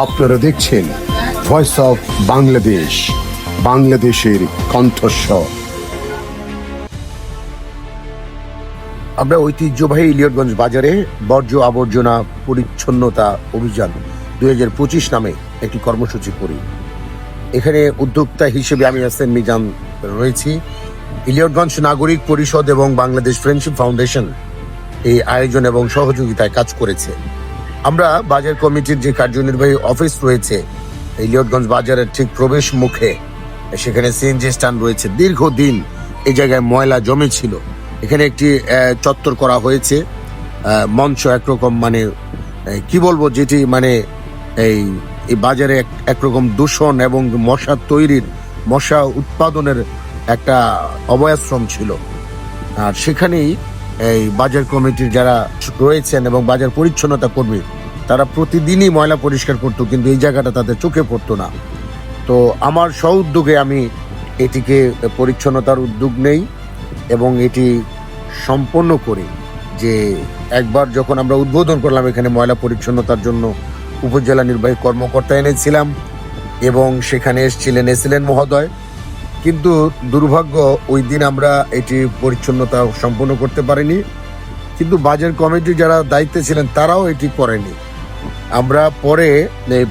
আপনারা দেখছেন voice of Bangladesh বাংলাদেশের কণ্ঠস্বর। আমরা ঐতিহ্যবাহী ইলিয়টগঞ্জ বাজারে বর্জ্য আবর্জনা পরিচ্ছন্নতা অভিযান দুই নামে একটি কর্মসূচি করি। এখানে উদ্যোক্তা হিসেবে আমি এস এন মিজান, রয়েছি। ইলিয়টগঞ্জ নাগরিক পরিষদ এবং বাংলাদেশ ফ্রেন্ডশিপ ফাউন্ডেশন এই আয়োজন এবং সহযোগিতায় কাজ করেছে। আমরা বাজার কমিটির যে কার্যনির্বাহী অফিস রয়েছে, এই ইলিয়টগঞ্জ বাজারের ঠিক প্রবেশ মুখে, সেখানে সিএনজি স্ট্যান্ড রয়েছে। দীর্ঘদিন এই জায়গায় ময়লা জমে ছিল এখানে একটি চত্বর করা হয়েছে। মঞ্চ একরকম মানে কি বলব, যেটি মানে এই এই বাজারে এক- একরকম দূষণ এবং মশা তৈরির, মশা উৎপাদনের একটা অভয়াশ্রম ছিল। আর সেখানেই এই বাজার কমিটির যারা রয়েছেন এবং বাজার পরিচ্ছন্নতা কর্মী, তারা প্রতিদিনই ময়লা পরিষ্কার করতো, কিন্তু এই জায়গাটা তাদের চোখে পড়তো না। তো আমার স্ব উদ্যোগে আমি এটিকে পরিচ্ছন্নতার উদ্যোগ নেই এবং এটি সম্পন্ন করি যে একবার যখন আমরা উদ্বোধন করলাম, এখানে ময়লা পরিচ্ছন্নতার জন্য উপজেলা নির্বাহী কর্মকর্তা এনেছিলাম এবং সেখানে এসেছিলেন এসিলেন মহোদয়। কিন্তু দুর্ভাগ্য ওই দিন আমরা এটি পরিচ্ছন্নতা সম্পন্ন করতে পারিনি। কিন্তু বাজার কমিটি যারা দায়িত্বে ছিলেন, তারাও এটি করেনি। আমরা পরে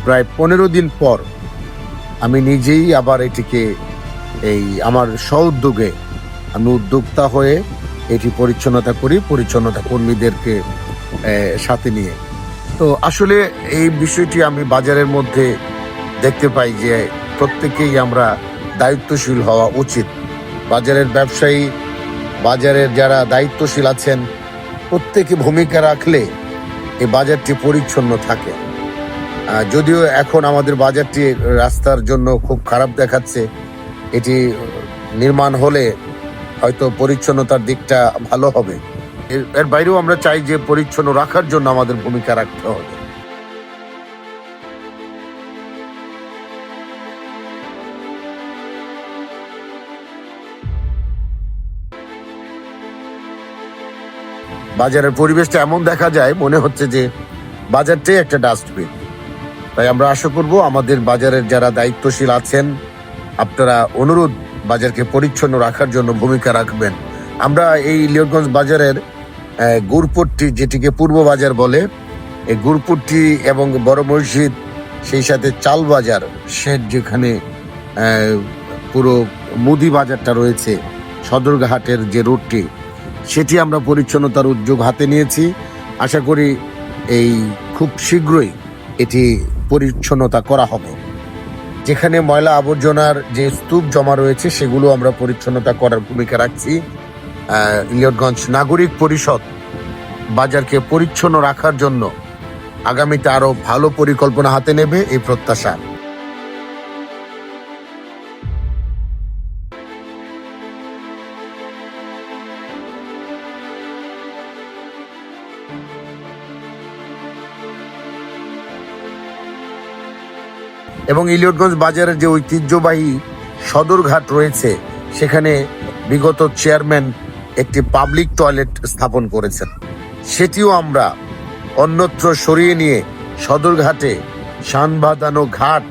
প্রায় পনেরো দিন পর, আমি নিজেই আবার এটিকে, এই আমার স্ব উদ্যোগে আমি উদ্যোক্তা হয়ে এটি পরিচ্ছন্নতা করি, পরিচ্ছন্নতা কর্মীদেরকে সাথে নিয়ে। তো আসলে এই বিষয়টি আমি বাজারের মধ্যে দেখতে পাই যে প্রত্যেকেই আমরা দায়িত্বশীল হওয়া উচিত। বাজারের ব্যবসায়ী, বাজারের যারা দায়িত্বশীল আছেন, প্রত্যেকে ভূমিকা রাখলে এই বাজারটি পরিচ্ছন্ন থাকে। যদিও এখন আমাদের বাজারটি রাস্তার জন্য খুব খারাপ দেখাচ্ছে, এটি নির্মাণ হলে হয়তো পরিচ্ছন্নতার দিকটা ভালো হবে। এর- বাইরেও আমরা চাই যে পরিচ্ছন্ন রাখার জন্য আমাদের ভূমিকা রাখতে হবে। বাজারের পরিবেশটা এমন দেখা যায় মনে হচ্ছে যে বাজারটাই একটা ডাস্টবিন। তাই আমরা আশা করব আমাদের বাজারের যারা দায়িত্বশীল আছেন আপনারা অনুরোধ বাজারকে পরিচ্ছন্ন রাখার জন্য ভূমিকা রাখবেন। আমরা এই লিওরগঞ্জ বাজারের আহ, গুরপট্টি যেটিকে পূর্ব বাজার বলে এই গুরপুরটি এবং বড় মসজিদ সেই সাথে চাল বাজার শেড যেখানে পুরো মুদি বাজারটা রয়েছে সদরঘাটের যে রোডটি সেটি আমরা পরিচ্ছন্নতার উদ্যোগ হাতে নিয়েছি। আশা করি এই খুব শীঘ্রই এটি পরিচ্ছন্নতা করা হবে। যেখানে ময়লা আবর্জনার যে স্তূপ জমা রয়েছে, সেগুলো আমরা পরিচ্ছন্নতা করার ভূমিকা রাখছি। ইলিয়টগঞ্জ নাগরিক পরিষদ বাজারকে পরিচ্ছন্ন রাখার জন্য আগামীতে আরও ভালো পরিকল্পনা হাতে নেবে এই প্রত্যাশা। এবং ইলিয়টগঞ্জ বাজারের যে ঐতিহ্যবাহী সদরঘাট রয়েছে, সেখানে বিগত চেয়ারম্যান একটি পাবলিক টয়লেট স্থাপন করেছেন। সেটিও আমরা অন্যত্র সরিয়ে নিয়ে সদরঘাটে শান বাঁধানো ঘাট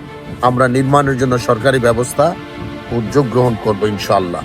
আমরা নির্মাণের জন্য সরকারি ব্যবস্থা উদ্যোগ গ্রহণ করব ইনশাল্লাহ